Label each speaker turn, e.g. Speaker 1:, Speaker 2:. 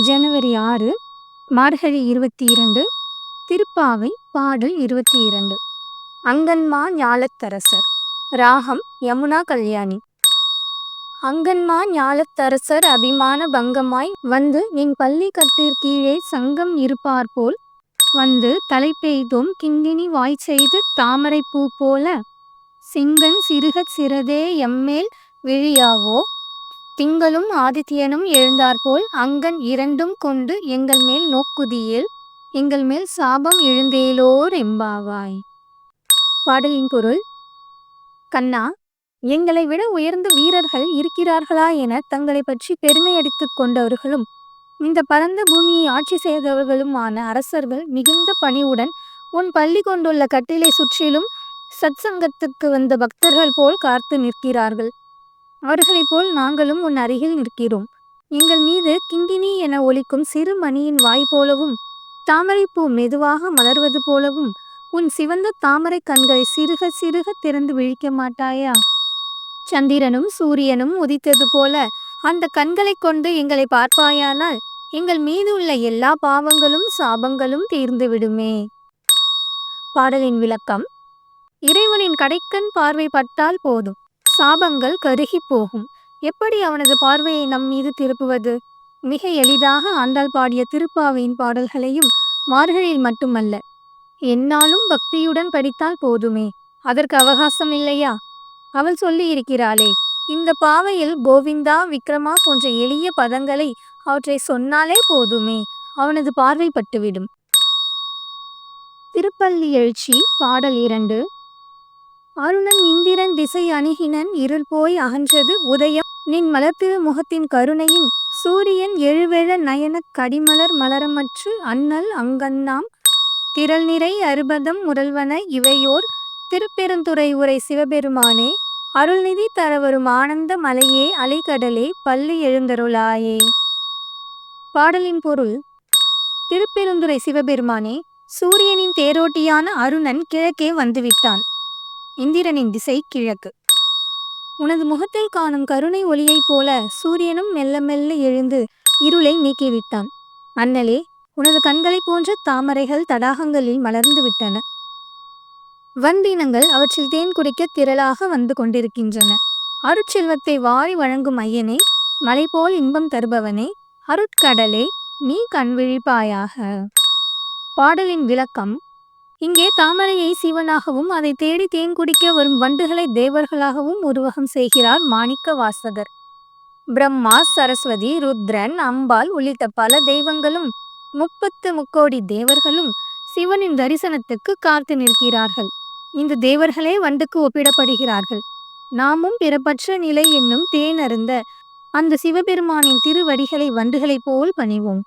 Speaker 1: ஜனவரி ஆறு மார்கழி இருபத்தி இரண்டு திருப்பாவை பாடல் இருபத்தி இரண்டு அங்கன்மா ஞாலத்தரசர் ராகம் யமுனா கல்யாணி. அங்கன்மா ஞாலத்தரசர் அபிமான பங்கமாய் வந்து என் பள்ளி கட்டிற் கீழே சங்கம் இருப்பார் போல் வந்து தலை பெய்தும் கிங்கினி வாய் செய்து தாமரை பூ போல சிங்கன் சிறுகச் சிறதே எம்மேல் விழியாவோ? திங்களும் ஆதித்யனும் எழுந்தாற்போல் அங்கன் இரண்டும் கொண்டு எங்கள் மேல் நோக்குதியேல் எங்கள் மேல் சாபம் எழுந்தேலோர் எம்பாவாய் பாடலின் பொருள் கண்ணா எங்களை விட உயர்ந்த வீரர்கள் இருக்கிறார்களா என தங்களை பற்றி பெருமையடித்து கொண்டவர்களும் இந்த பரந்த பூமியை ஆட்சி செய்தவர்களுமான அரசர்கள் மிகுந்த பணிவுடன் உன் பள்ளி கொண்டுள்ள கட்டிலை சுற்றிலும் சத்சங்கத்துக்கு வந்த பக்தர்கள் போல் காத்து நிற்கிறார்கள். அவர்களைப் போல் நாங்களும் உன் அருகில் நிற்கிறோம். எங்கள் மீது கிங்கினி என ஒலிக்கும் சிறு மணியின் வாய் போலவும் தாமரைப்பூ மெதுவாக மலர்வது போலவும் உன் சிவந்த தாமரை கண்களை சிறுக சிறுக திறந்து விழிக்க மாட்டாயா? சந்திரனும் சூரியனும் உதித்தது போல அந்த கண்களைக் கொண்டு எங்களை பார்ப்பாயானால் எங்கள் மீது உள்ள எல்லா பாவங்களும் சாபங்களும் தீர்ந்து விடுமே. பாடலின் விளக்கம் இறைவனின் கடைக்கண் பார்வை பட்டால் போதும். சாபங்கள் கருகி போகும். எப்படி அவனது பார்வையை நம் மீது திருப்புவது? மிக எளிதாக ஆண்டாள் பாடிய திருப்பாவையின் பாடல்களையும் மார்கழியில் மட்டுமல்ல. என்னாலும் பக்தியுடன் படித்தால் போதுமே. அதற்கு அவகாசம் இல்லையா? அவள் சொல்லி இருக்கிறாளே இந்த பாவையில் கோவிந்தா விக்ரமா போன்ற எளிய பதங்களை அவற்றை சொன்னாலே போதுமே. அவனது பார்வை பட்டுவிடும். திருப்பள்ளி எழுச்சி பாடல் இரண்டு. அருணன் இந்திரன் திசை அணுகினன் இருள் போய் அகன்றது உதயம். நின் மலர்த்திரு முகத்தின் கருணையின் சூரியன் எழுவேழ நயனக் கடிமலர் மலரமற்று அண்ணல் அங்கண்ணாம். திரள் நிறை அறுபதம் முரல்வன இவையோர் திருப்பெருந்துறை உரை சிவபெருமானே. அருள்நிதி தரவரும் ஆனந்த மலையே அலைக்கடலே பள்ளி எழுந்தருளாயே. பாடலின் பொருள் திருப்பெருந்துறை சிவபெருமானே சூரியனின் தேரோட்டியான அருணன் கிழக்கே வந்துவிட்டான். இந்திரனின் திசை கிழக்கு. உனது முகத்தில் காணும் கருணை ஒளியைப் போல சூரியனும் மெல்ல மெல்ல எழுந்து இருளை நீக்கிவிட்டான். அண்ணலே உனது கண்களைப் போன்ற தாமரைகள் தடாகங்களில் மலர்ந்து விட்டன. வண்டினங்கள் அவற்றில் தேன் குடிக்க திரளாக வந்து கொண்டிருக்கின்றன. அருட்செல்வத்தை வாரி வழங்கும் ஐயனே மலை போல் இன்பம் தருபவனே அருட்கடலே நீ கண்விழிப்பாயாக. பாடலின் விளக்கம் இங்கே தாமரையை சிவனாகவும் அதை தேடி தேன் குடிக்க வரும் வண்டுகளை தேவர்களாகவும் உருவகம் செய்கிறார் மாணிக்க வாசகர். பிரம்மா சரஸ்வதி ருத்ரன் அம்பாள் உள்ளிட்ட பல தெய்வங்களும் முப்பத்து முக்கோடி தேவர்களும் சிவனின் தரிசனத்துக்கு காத்து நிற்கிறார்கள். இந்த தேவர்களே வண்டுக்கு ஒப்பிடப்படுகிறார்கள். நாமும் பிறப்பற்ற நிலை என்னும் தேனருந்த அந்த சிவபெருமானின் திருவடிகளை வண்டுகளைப் போல் பணிவோம்.